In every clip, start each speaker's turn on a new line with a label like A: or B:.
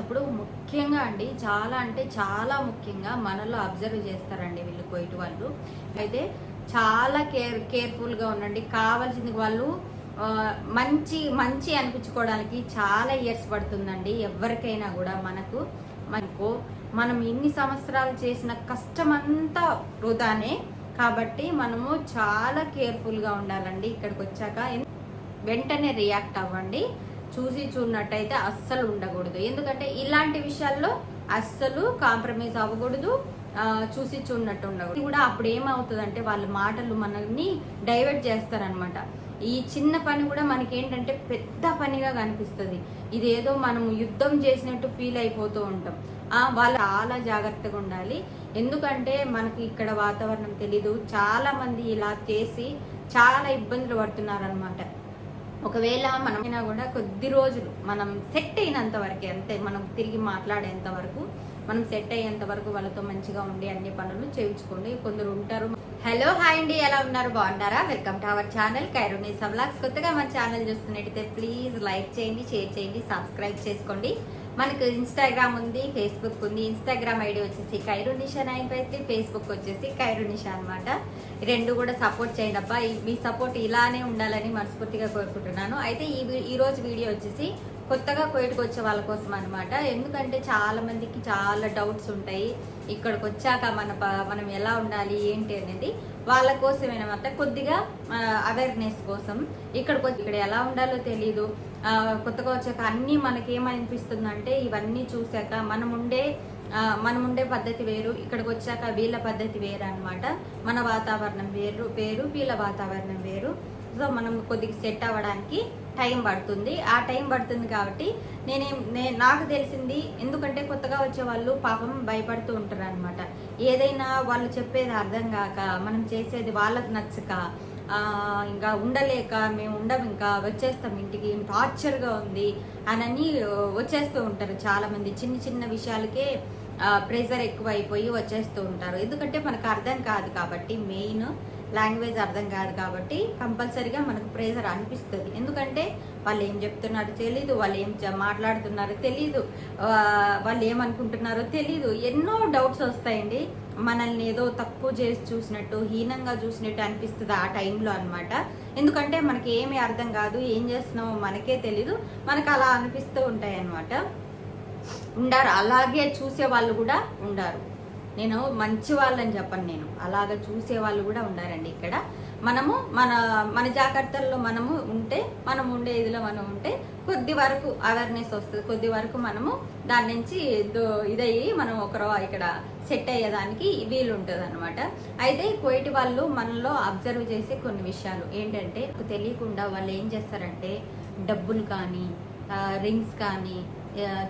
A: అప్పుడు ముఖ్యంగా అండి చాలా అంటే చాలా ముఖ్యంగా మనలో అబ్జర్వ్ చేస్తారండి వీళ్ళు కోయిట్ వాళ్ళు. అయితే చాలా కేర్ కేర్ఫుల్గా ఉండండి. కావాల్సింది వాళ్ళు మంచి మంచి అనిపించుకోవడానికి చాలా ఇయర్స్ పడుతుందండి. ఎవరికైనా కూడా మనకు మనకు మనం ఇన్ని సంవత్సరాలు చేసిన కష్టమంతా వృధానే. కాబట్టి మనము చాలా కేర్ఫుల్గా ఉండాలండి. ఇక్కడికి వచ్చాక వెంటనే రియాక్ట్ అవ్వండి. చూసి చూడనట్టయితే అస్సలు ఉండకూడదు. ఎందుకంటే ఇలాంటి విషయాల్లో అస్సలు కాంప్రమైజ్ అవ్వకూడదు. చూసి చూడనట్టు ఉండకూడదు. కూడా అప్పుడు ఏమవుతుందంటే వాళ్ళ మాటలు మనల్ని డైవర్ట్ చేస్తారనమాట ఈ చిన్న పని కూడా మనకి ఏంటంటే పెద్ద పనిగా కనిపిస్తుంది. ఇదేదో మనం యుద్ధం చేసినట్టు ఫీల్ అయిపోతూ ఉంటాం. ఆ, వాళ్ళు చాలా జాగ్రత్తగా ఉండాలి. ఎందుకంటే మనకి ఇక్కడ వాతావరణం తెలీదు. చాలా మంది ఇలా చేసి చాలా ఇబ్బందులు పడుతున్నారనమాట ఒకవేళ మనమైనా కూడా కొద్ది రోజులు మనం సెట్ అయినంత వరకే అంతే మనం తిరిగి మాట్లాడేంత వరకు మనం సెట్ అయ్యేంత వరకు వాళ్ళతో మంచిగా ఉండి అన్ని పనులు చేయించుకోండి. కొందరు ఉంటారు. హలో హాయ్ అండి. ఎలా ఉన్నారు? బాగున్నారా? వెల్కమ్ టు అవర్ ఛానల్ కైరోనీ సబ్లాగ్స్ కొత్తగా మన ఛానల్ చూస్తున్నట్టయితే ప్లీజ్ లైక్ చేయండి షేర్ చేయండి సబ్స్క్రైబ్ చేసుకోండి. మనకు ఇన్స్టాగ్రామ్ ఉంది ఫేస్బుక్ ఉంది. ఇన్స్టాగ్రామ్ ఐడి వచ్చేసి Kairu Nisha nine five three Facebook వచ్చేసి కైరు నిషా అనమాట రెండు కూడా సపోర్ట్ చేయండి అబ్బా. మీ సపోర్ట్ ఇలానే ఉండాలని మనస్ఫూర్తిగా కోరుకుంటున్నాను. అయితే ఈ వీ- ఈ రోజు వీడియో వచ్చేసి కొత్తగా కోయటకు వచ్చే వాళ్ళ కోసం అనమాట ఎందుకంటే చాలా మందికి చాలా డౌట్స్ ఉంటాయి. ఇక్కడికి వచ్చాక మన మనం ఎలా ఉండాలి ఏంటి అనేది వాళ్ళ కోసం అనమాట కొద్దిగా అవేర్నెస్ కోసం. ఇక్కడికి వచ్చి ఇక్కడ ఎలా ఉండాలో తెలీదు. కొత్తగా వచ్చాక అన్నీ మనకి ఇవన్నీ చూశాక మనం ఉండే మనం ఉండే పద్ధతి వేరు. ఇక్కడికి వచ్చాక వీళ్ళ పద్ధతి వేరు అనమాట మన వాతావరణం వేరు వేరు వీళ్ళ వాతావరణం వేరు. సో మనం కొద్దిగా సెట్ అవ్వడానికి టైం పడుతుంది. ఆ టైం పడుతుంది కాబట్టి నేనేం నేను నాకు తెలిసింది ఎందుకంటే కొత్తగా వచ్చే వాళ్ళు పాపం భయపడుతూ ఉంటారు అనమాట ఏదైనా వాళ్ళు చెప్పేది అర్థం కాక మనం చేసేది వాళ్ళకి నచ్చక ఇంకా ఉండలేక మేము ఉండం ఇంకా వచ్చేస్తాం ఇంటికి టార్చర్గా ఉంది అనని వచ్చేస్తూ ఉంటారు చాలామంది. చిన్న చిన్న విషయాలకే ప్రెజర్ ఎక్కువ అయిపోయి వచ్చేస్తూ ఉంటారు. ఎందుకంటే మనకు అర్థం కాదు కాబట్టి మెయిన్ లాంగ్వేజ్ అర్థం కాదు కాబట్టి కంపల్సరీగా మనకు ప్రెజర్ అనిపిస్తుంది. ఎందుకంటే వాళ్ళు ఏం చెప్తున్నారో తెలీదు వాళ్ళు ఏం మాట్లాడుతున్నారో తెలీదు వాళ్ళు ఏమనుకుంటున్నారో తెలీదు. ఎన్నో డౌట్స్ వస్తాయండి. మనల్ని ఏదో తక్కువ చేసి చూసినట్టు హీనంగా చూసినట్టు అనిపిస్తుంది ఆ టైంలో అన్నమాట. ఎందుకంటే మనకి ఏమీ అర్థం కాదు ఏం చేస్తున్నామో మనకే తెలీదు. మనకు అలా అనిపిస్తూ ఉంటాయి అనమాట ఉండారు. అలాగే చూసే వాళ్ళు కూడా ఉండారు. నేను మంచి వాళ్ళని చెప్పను నేను. అలాగ చూసే వాళ్ళు కూడా ఉన్నారండి ఇక్కడ. మనము మన మన జాగ్రత్తల్లో మనము ఉంటే మనం ఉండే ఇదిలో మనం ఉంటే కొద్ది వరకు అవేర్నెస్ వస్తుంది. కొద్ది వరకు మనము దాని నుంచి దో- ఇదయ్యి మనం ఒకరో ఇక్కడ సెట్ అయ్యేదానికి వీలు ఉంటుంది అనమాట అయితే కోయిటి వాళ్ళు మనలో అబ్జర్వ్ చేసే కొన్ని విషయాలు. ఏంటంటే తెలియకుండా వాళ్ళు ఏం చేస్తారంటే డబ్బులు కానీ రింగ్స్ కానీ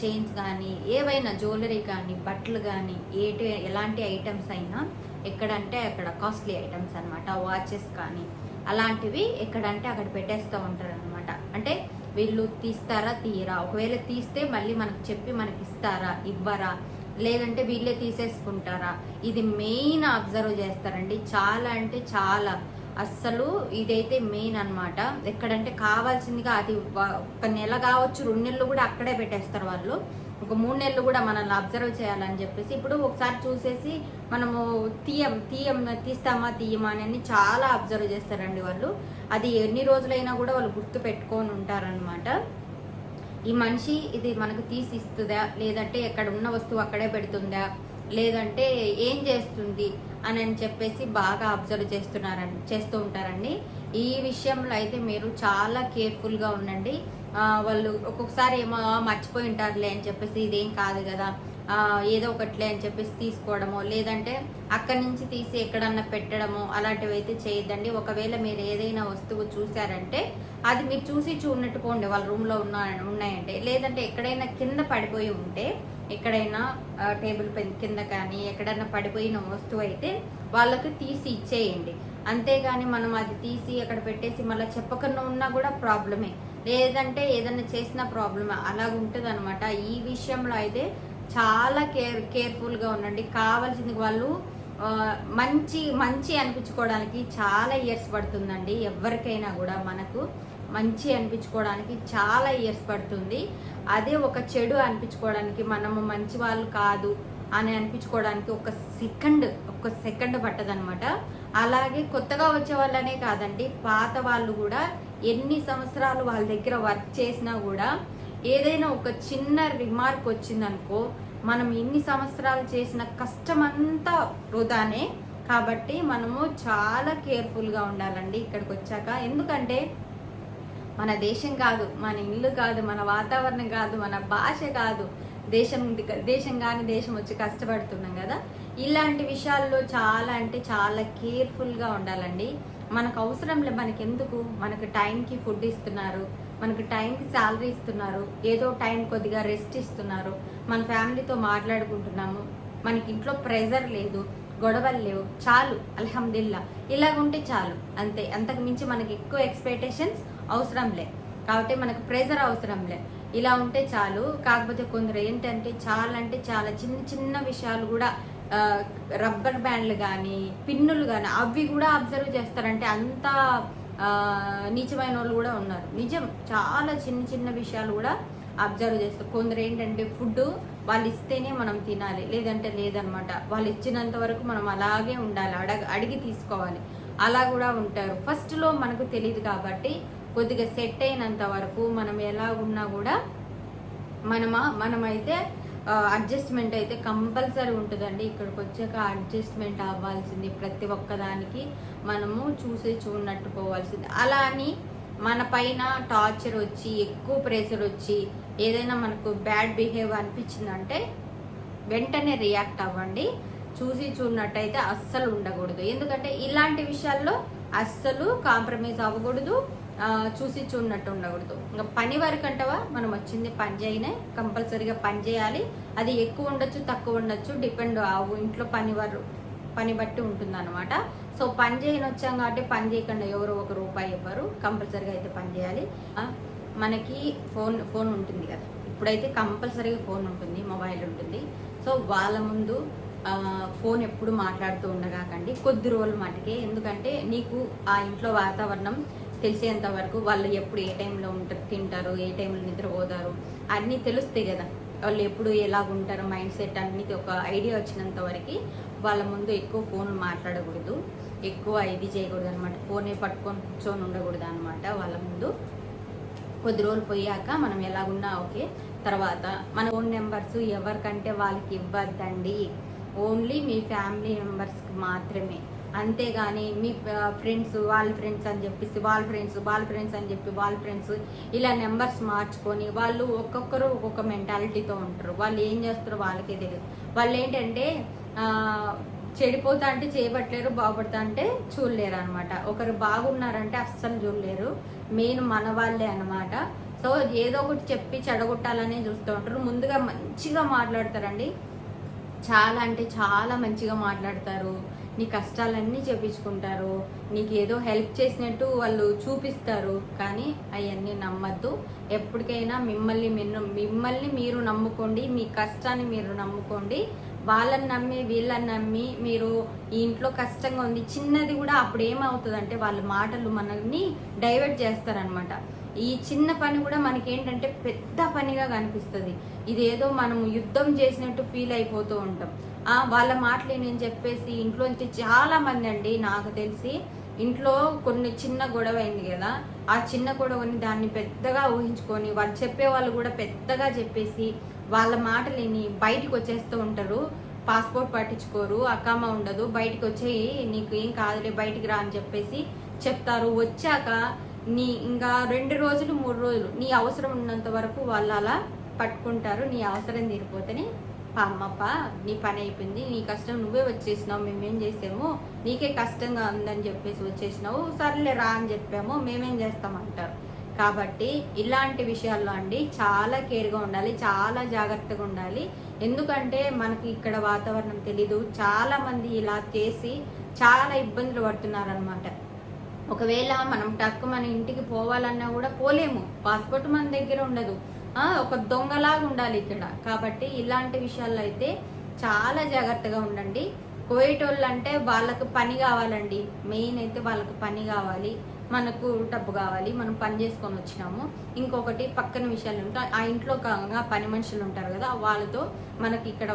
A: చైన్స్ కానీ ఏవైనా జ్యువెలరీ కానీ బట్టలు కానీ ఏటి ఎలాంటి ఐటమ్స్ అయినా ఎక్కడంటే అక్కడ కాస్ట్లీ ఐటమ్స్ అనమాట వాచెస్ కానీ అలాంటివి ఎక్కడంటే అక్కడ పెట్టేస్తూ ఉంటారు అనమాట అంటే వీళ్ళు తీస్తారా తీయరా? ఒకవేళ తీస్తే మళ్ళీ మనకు చెప్పి మనకి ఇస్తారా ఇవ్వరా? లేదంటే వీళ్ళే తీసేసుకుంటారా? ఇది మెయిన్ అబ్జర్వ్ చేస్తారండి. చాలా అంటే చాలా. అస్సలు ఇదైతే మెయిన్ అన్నమాట. ఎక్కడంటే కావాల్సిందిగా అది ఒక నెల కావచ్చు రెండు నెలలు కూడా అక్కడే పెట్టేస్తారు వాళ్ళు. ఒక మూడు నెలలు కూడా మనల్ని అబ్జర్వ్ చేయాలని చెప్పేసి ఇప్పుడు ఒకసారి చూసేసి మనము తీయం తీయం తీస్తామా తీయమా అని చాలా అబ్జర్వ్ చేస్తారండి వాళ్ళు. అది ఎన్ని రోజులైనా కూడా వాళ్ళు గుర్తు పెట్టుకొని ఉంటారనమాట ఈ మనిషి ఇది మనకు తీసి ఇస్తుందా? లేదంటే ఎక్కడ ఉన్న వస్తువు అక్కడే పెడుతుందా? లేదంటే ఏం చేస్తుంది? అని అని చెప్పేసి బాగా అబ్జర్వ్ చేస్తున్నారండి చేస్తూ ఉంటారండి. ఈ విషయంలో అయితే మీరు చాలా కేర్ఫుల్గా ఉండండి. వాళ్ళు ఒక్కొక్కసారి ఏమో మర్చిపోయి ఉంటారులే అని చెప్పేసి ఇదేం కాదు కదా ఏదో ఒకట్లే అని చెప్పేసి తీసుకోవడమో లేదంటే అక్కడి నుంచి తీసి ఎక్కడన్నా పెట్టడమో అలాంటివి అయితే చేయొద్దండి. ఒకవేళ మీరు ఏదైనా వస్తువు చూసారంటే అది మీరు చూసి చూడనట్టుకోండి వాళ్ళ రూమ్లో ఉన్న ఉన్నాయంటే. లేదంటే ఎక్కడైనా కింద పడిపోయి ఉంటే ఎక్కడైనా టేబుల్ కింద కానీ ఎక్కడైనా పడిపోయిన వస్తువు అయితే వాళ్ళకి తీసి ఇచ్చేయండి. అంతేగాని మనం అది తీసి అక్కడ పెట్టేసి మళ్ళీ చెప్పకుండా ఉన్నా కూడా ప్రాబ్లమే. లేదంటే ఏదైనా చేసిన ప్రాబ్లమే. అలాగ ఉంటుంది అనమాట ఈ విషయంలో అయితే చాలా కేర్ కేర్ఫుల్గా ఉండండి. కావాల్సింది వాళ్ళు మంచి మంచి అనిపించుకోవడానికి చాలా ఇయర్స్ పడుతుందండి. ఎవరికైనా కూడా మనకు మంచి అనిపించుకోవడానికి చాలా ఇయర్స్ పడుతుంది. అదే ఒక చెడు అనిపించుకోవడానికి మనము మంచి వాళ్ళు కాదు అని అనిపించుకోవడానికి ఒక సెకండ్ ఒక సెకండ్ పట్టదనమాట అలాగే కొత్తగా వచ్చే వాళ్ళనే కాదండి పాత వాళ్ళు కూడా ఎన్ని సంవత్సరాలు వాళ్ళ దగ్గర వర్క్ చేసినా కూడా ఏదైనా ఒక చిన్న రిమార్క్ వచ్చిందనుకో మనం ఎన్ని సంవత్సరాలు చేసిన కష్టం అంతా వృధానే. కాబట్టి మనము చాలా కేర్ఫుల్గా ఉండాలండి ఇక్కడికి వచ్చాక ఎందుకంటే మన దేశం కాదు మన ఇల్లు కాదు మన వాతావరణం కాదు మన భాష కాదు. దేశం దేశం కానీ దేశం వచ్చి కష్టపడుతున్నాం కదా. ఇలాంటి విషయాల్లో చాలా అంటే చాలా కేర్ఫుల్గా ఉండాలండి. మనకు అవసరం లే మనకి ఎందుకు మనకు టైంకి ఫుడ్ ఇస్తున్నారు. మనకు టైంకి శాలరీ ఇస్తున్నారు. ఏదో టైం కొద్దిగా రెస్ట్ ఇస్తున్నారు. మన ఫ్యామిలీతో మాట్లాడుకుంటున్నాము. మనకి ఇంట్లో ప్రెజర్ లేదు. గొడవలు లేవు. చాలు. అల్హమ్దుల్లా ఇలాగుంటే చాలు. అంతే. అంతకు మించి మనకి ఎక్కువ ఎక్స్పెక్టేషన్స్ అవసరం లే. కాబట్టి మనకు ప్రెజర్ అవసరం లే. ఇలా ఉంటే చాలు. కాకపోతే కొందరు ఏంటంటే చాలా అంటే చాలా చిన్న చిన్న విషయాలు కూడా రబ్బర్ బ్యాండ్లు కానీ పిన్నులు కానీ అవి కూడా అబ్జర్వ్ చేస్తారంటే అంత ఆ, నీచమైన వాళ్ళు కూడా ఉన్నారు. నిజం చాలా చిన్న చిన్న విషయాలు కూడా అబ్జర్వ్ చేస్తారు. కొందరు ఏంటంటే ఫుడ్ వాళ్ళు ఇస్తేనే మనం తినాలి లేదంటే లేదనమాట. వాళ్ళు ఇచ్చినంత వరకు మనం అలాగే ఉండాలి అడగ అడిగి తీసుకోవాలి. అలా కూడా ఉంటారు. ఫస్ట్లో మనకు తెలియదు కాబట్టి కొద్దిగా సెట్ అయినంత వరకు మనం ఎలా ఉన్నా కూడా మనమా మనమైతే అడ్జస్ట్మెంట్ అయితే కంపల్సరీ ఉంటుందండి. ఇక్కడికి వచ్చాక అడ్జస్ట్మెంట్ అవ్వాల్సింది ప్రతి ఒక్కదానికి. మనము చూసి చూడనట్టు పోవాల్సింది. అలా అని మన పైన టార్చర్ వచ్చి ఎక్కువ ప్రెషర్ వచ్చి ఏదైనా మనకు బ్యాడ్ బిహేవ్ అనిపించిందంటే వెంటనే రియాక్ట్ అవ్వండి. చూసి చూడనట్టయితే అస్సలు ఉండకూడదు. ఎందుకంటే ఇలాంటి విషయాల్లో అస్సలు కాంప్రమైజ్ అవ్వకూడదు. చూసి చూడనట్టు ఉండకూడదు. ఇంకా పని వరకు అంటవా? మనం వచ్చింది పని చేయనే కంపల్సరీగా పని చేయాలి. అది ఎక్కువ ఉండొచ్చు తక్కువ ఉండొచ్చు డిపెండ్ అవు ఇంట్లో పని వారు పని బట్టి ఉంటుంది అనమాట సో పని చేయని వచ్చాం కాబట్టి పని చేయకుండా ఎవరో ఒక రూపాయి ఇవ్వరు. కంపల్సరీగా అయితే పని చేయాలి. మనకి ఫోన్ ఫోన్ ఉంటుంది కదా. ఇప్పుడైతే కంపల్సరీగా ఫోన్ ఉంటుంది మొబైల్ ఉంటుంది. సో వాళ్ళ ముందు ఫోన్ ఎప్పుడు మాట్లాడుతూ ఉండగాకండి. కొద్ది రోజుల మటుకే. ఎందుకంటే నీకు ఆ ఇంట్లో వాతావరణం తెలిసేంత వరకు వాళ్ళు ఎప్పుడు ఏ టైంలో ఉంటారు తింటారు ఏ టైంలో నిద్రపోతారు అన్నీ తెలుస్తాయి కదా. వాళ్ళు ఎప్పుడు ఎలా ఉంటారు మైండ్ సెట్ అన్నీ ఒక ఐడియా వచ్చినంత వరకు వాళ్ళ ముందు ఎక్కువ ఫోన్ మాట్లాడకూడదు. ఎక్కువ ఇది చేయకూడదు అనమాట ఫోనే పట్టుకొని కూర్చొని ఉండకూడదు అనమాట వాళ్ళ ముందు. కొద్ది రోజులు పోయాక మనం ఎలాగున్నా ఓకే. తర్వాత మన ఫోన్ నెంబర్స్ ఎవరికంటే వాళ్ళకి ఇవ్వద్దండి. ఓన్లీ మీ ఫ్యామిలీ మెంబర్స్కి మాత్రమే. అంతేగాని మీ ఫ్రెండ్స్ వాళ్ళ ఫ్రెండ్స్ అని చెప్పేసి వాళ్ళ ఫ్రెండ్స్ వాళ్ళ ఫ్రెండ్స్ అని చెప్పి వాళ్ళ ఫ్రెండ్స్ ఇలా నెంబర్స్ మార్చుకొని వాళ్ళు ఒక్కొక్కరు ఒక్కొక్క మెంటాలిటీతో ఉంటారు. వాళ్ళు ఏం చేస్తారో వాళ్ళకే తెలియదు. వాళ్ళు ఏంటంటే చెడిపోతా అంటే చేయబట్టలేరు బాగుపడతా అంటే చూడలేరు అనమాట ఒకరు బాగున్నారంటే అస్సలు చూడలేరు. మెయిన్ మన వాళ్ళే అనమాట సో ఏదో ఒకటి చెప్పి చెడగొట్టాలనే చూస్తూ ఉంటారు. ముందుగా మంచిగా మాట్లాడతారండి. చాలా అంటే చాలా మంచిగా మాట్లాడతారు. నీ కష్టాలన్నీ చెప్పించుకుంటారు నీకు ఏదో హెల్ప్ చేసినట్టు వాళ్ళు చూపిస్తారు. కానీ అవన్నీ నమ్మద్దు. ఎప్పటికైనా మిమ్మల్ని మీరు మిమ్మల్ని మీరు నమ్ముకోండి. మీ కష్టాన్ని మీరు నమ్ముకోండి. వాళ్ళని నమ్మి వీళ్ళని నమ్మి మీరు ఈ ఇంట్లో కష్టంగా ఉంది. చిన్నది కూడా అప్పుడు ఏమవుతుందంటే వాళ్ళ మాటలు మనల్ని డైవర్ట్ చేస్తారనమాట ఈ చిన్న పని కూడా మనకి ఏంటంటే పెద్ద పనిగా కనిపిస్తుంది. ఇదేదో మనం యుద్ధం చేసినట్టు ఫీల్ అయిపోతూ ఉంటాం. వాళ్ళ మాటలు నేను చెప్పేసి ఇంట్లోంచి చాలా మంది అండి నాకు తెలిసి ఇంట్లో కొన్ని చిన్న గొడవ అయింది కదా ఆ చిన్న గొడవని దాన్ని పెద్దగా ఊహించుకొని వాళ్ళు చెప్పే వాళ్ళు కూడా పెద్దగా చెప్పేసి వాళ్ళ మాటలేని బయటికి వచ్చేస్తూ ఉంటారు. పాస్పోర్ట్ పట్టించుకోరు అక్కమ్మ ఉండదు బయటికి వచ్చేయి నీకు ఏం కాదులే బయటికి రా అని చెప్పేసి చెప్తారు. వచ్చాక నీ ఇంకా రెండు రోజులు మూడు రోజులు నీ అవసరం ఉన్నంత వరకు వాళ్ళు అలా పట్టుకుంటారు నీ అవసరం తీరిపోతేనే "పా అమ్మప్ప నీ పని అయిపోయింది నీ కష్టం నువ్వే వచ్చేసినావు మేమేం చేసాము నీకే కష్టంగా ఉందని చెప్పేసి వచ్చేసినావు సర్లే రా అని చెప్పాము మేమేం చేస్తామంటారు. కాబట్టి ఇలాంటి విషయాల్లో అండి చాలా కేర్గా ఉండాలి చాలా జాగ్రత్తగా ఉండాలి. ఎందుకంటే మనకి ఇక్కడ వాతావరణం తెలీదు చాలామంది ఇలా చేసి చాలా ఇబ్బందులు పడుతున్నారనమాట ఒకవేళ మనం టక్కు మన ఇంటికి పోవాలన్నా కూడా పోలేము పాస్పోర్ట్ మన దగ్గర ఉండదు. ఒక దొంగలాగా ఉండాలి ఇక్కడ. కాబట్టి ఇలాంటి విషయాల్లో అయితే చాలా జాగ్రత్తగా ఉండండి. కోయేటోళ్ళు అంటే వాళ్ళకు పని కావాలండి. మెయిన్ అయితే వాళ్ళకి పని కావాలి. మనకు డబ్బు కావాలి. మనం పని చేసుకొని వచ్చినాము. ఇంకొకటి పక్కన విషయాలు ఉంటాయి. ఆ ఇంట్లో కాగా పని మనుషులు ఉంటారు కదా వాళ్ళతో మనకి ఇక్కడ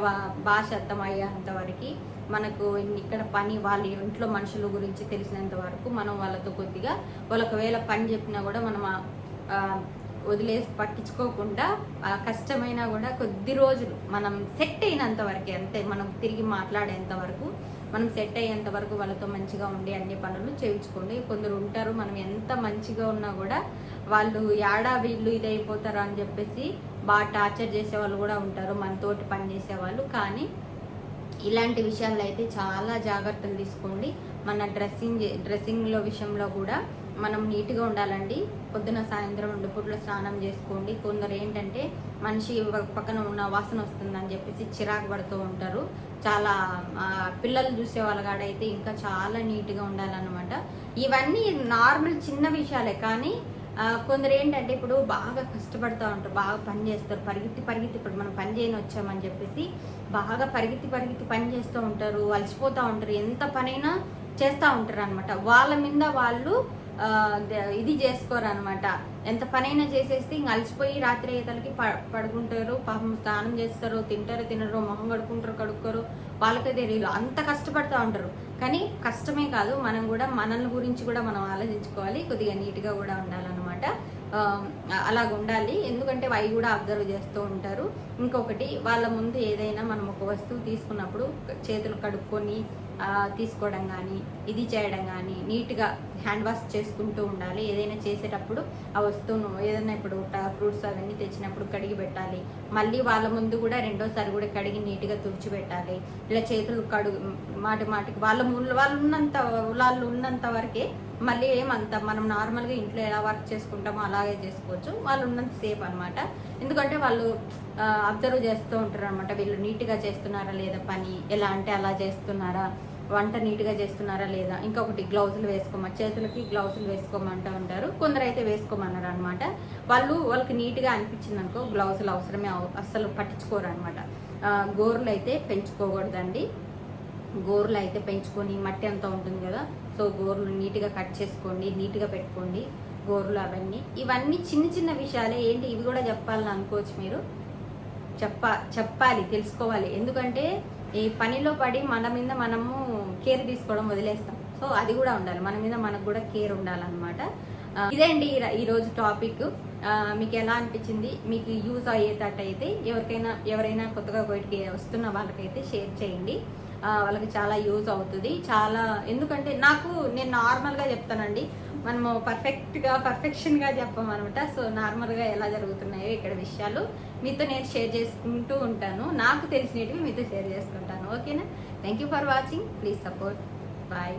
A: భాష అర్థం అయ్యేంత వరకు మనకు ఇక్కడ పని వాళ్ళ ఇంట్లో మనుషుల గురించి తెలిసినంత వరకు మనం వాళ్ళతో కొద్దిగా వాళ్ళు ఒకవేళ పని చెప్పినా కూడా మనం వదిలేసి పట్టించుకోకుండా కష్టమైనా కూడా కొద్ది రోజులు మనం సెట్ అయినంత వరకే అంతే మనం తిరిగి మాట్లాడేంత వరకు మనం సెట్ అయ్యేంత వరకు వాళ్ళతో మంచిగా ఉండి అన్ని పనులు చేయించుకోండి. కొందరు ఉంటారు మనం ఎంత మంచిగా ఉన్నా కూడా వాళ్ళు యాడా వీళ్ళు ఇదైపోతారు అని చెప్పేసి బాగా టార్చర్ చేసే వాళ్ళు కూడా ఉంటారు మనతోటి పని చేసే వాళ్ళు కానీ ఇలాంటి విషయాల్లో అయితే చాలా జాగ్రత్తలు తీసుకోండి. మన డ్రెస్సింగ్ డ్రెస్సింగ్లో విషయంలో కూడా మనం నీట్గా ఉండాలండి. పొద్దున సాయంత్రం రెండు పూట్ల స్నానం చేసుకోండి. కొందరు ఏంటంటే మనిషి పక్కన ఉన్న వాసన వస్తుందని చెప్పేసి చిరాకు పడుతూ ఉంటారు. చాలా పిల్లలు చూసే వాళ్ళ కాడైతే ఇంకా చాలా నీట్గా ఉండాలన్నమాట. ఇవన్నీ నార్మల్ చిన్న విషయాలే కానీ కొందరు ఏంటంటే ఇప్పుడు బాగా కష్టపడుతూ ఉంటారు. బాగా పని చేస్తారు. పరిగెత్తి పరిగెత్తి ఇప్పుడు మనం పని చేయని వచ్చామని చెప్పేసి బాగా పరిగెత్తి పరిగెత్తి పని చేస్తూ ఉంటారు. అలసిపోతూ ఉంటారు. ఎంత పనైనా చేస్తూ ఉంటారు అనమాట వాళ్ళ మీద వాళ్ళు ఇది చేసుకోరు అనమాట ఎంత పనైనా చేసేస్తే ఇంక అలసిపోయి రాత్రి అయ్యేతలకి పడుకుంటారు పాపం స్నానం చేస్తారు తింటారు తినరు మొహం కడుక్కుంటారు కడుక్కోరు వాళ్ళకే తెలియదు. అంత కష్టపడుతూ ఉంటారు. కానీ కష్టమే కాదు మనం కూడా మనల్ని గురించి కూడా మనం ఆలోచించుకోవాలి కొద్దిగా నీట్గా కూడా ఉండాలన్నమాట. అలాగ ఉండాలి. ఎందుకంటే అవి కూడా అబ్జర్వ్ చేస్తూ ఉంటారు. ఇంకొకటి వాళ్ళ ముందు ఏదైనా మనం ఒక వస్తువు తీసుకున్నప్పుడు చేతులు కడుక్కొని తీసుకోవడం కానీ ఇది చేయడం కానీ నీట్గా హ్యాండ్ వాష్ చేసుకుంటూ ఉండాలి. ఏదైనా చేసేటప్పుడు ఆ వస్తువును ఏదైనా ఇప్పుడు ఫ్రూట్స్ అవన్నీ తెచ్చినప్పుడు కడిగి పెట్టాలి. మళ్ళీ వాళ్ళ ముందు కూడా రెండోసారి కూడా కడిగి నీట్గా తుడిచిపెట్టాలి ఇలా చేతులు కడుగు మాటి మాటికి వాళ్ళ ముందు వాళ్ళు ఉన్నంత వాళ్ళు ఉన్నంత వరకే మళ్ళీ ఏమంత మనం నార్మల్గా ఇంట్లో ఎలా వర్క్ చేసుకుంటామో అలాగే చేసుకోవచ్చు. వాళ్ళు ఉన్నంత సేఫ్ అనమాట ఎందుకంటే వాళ్ళు అబ్జర్వ్ చేస్తూ ఉంటారు అనమాట వీళ్ళు నీట్గా చేస్తున్నారా లేదా పని? ఎలా అంటే అలా చేస్తున్నారా? వంట నీట్గా చేస్తున్నారా లేదా? ఇంకొకటి గ్లౌజులు వేసుకోమని చేతులకి గ్లౌజులు వేసుకోమంటూ ఉంటారు. కొందరు అయితే వేసుకోమన్నారు అనమాట వాళ్ళు వాళ్ళకి నీట్గా అనిపించింది అనుకో గ్లౌజులు అవసరమే అవ- అస్సలు పట్టించుకోరు అనమాట గోర్లు అయితే పెంచుకోకూడదండి. గోర్లు అయితే పెంచుకొని మట్టి అంతా ఉంటుంది కదా. సో గోర్లు నీట్గా కట్ చేసుకోండి నీట్గా పెట్టుకోండి గోర్లు అవన్నీ. ఇవన్నీ చిన్న చిన్న విషయాలే. ఏంటి? ఇవి కూడా చెప్పాలని అనుకోవచ్చు మీరు. చెప్ప చెప్పాలి తెలుసుకోవాలి. ఎందుకంటే ఈ పనిలో పడి మన మీద మనము కేర్ తీసుకోవడం వదిలేస్తాం. సో అది కూడా ఉండాలి. మన మీద మనకు కూడా కేర్ ఉండాలన్నమాట. ఇదే అండి ఈ రోజు టాపిక్. మీకు ఎలా అనిపించింది? మీకు యూజ్ అయ్యేటట్టు అయితే ఎవరికైనా ఎవరైనా కొత్తగా బయటికి వస్తున్న వాళ్ళకైతే షేర్ చేయండి. వాళ్ళకి చాలా యూజ్ అవుతుంది. చాలా ఎందుకంటే నాకు నేను నార్మల్గా చెప్తానండి. మనము పర్ఫెక్ట్గా పర్ఫెక్షన్గా చెప్పమనమాట. సో నార్మల్గా ఎలా జరుగుతున్నాయో ఇక్కడ విషయాలు మీతో నేను షేర్ చేసుకుంటూ ఉంటాను. నాకు తెలిసినవి మీతో షేర్ చేసుకుంటాను. ఓకేనా? Thank you for watching please support bye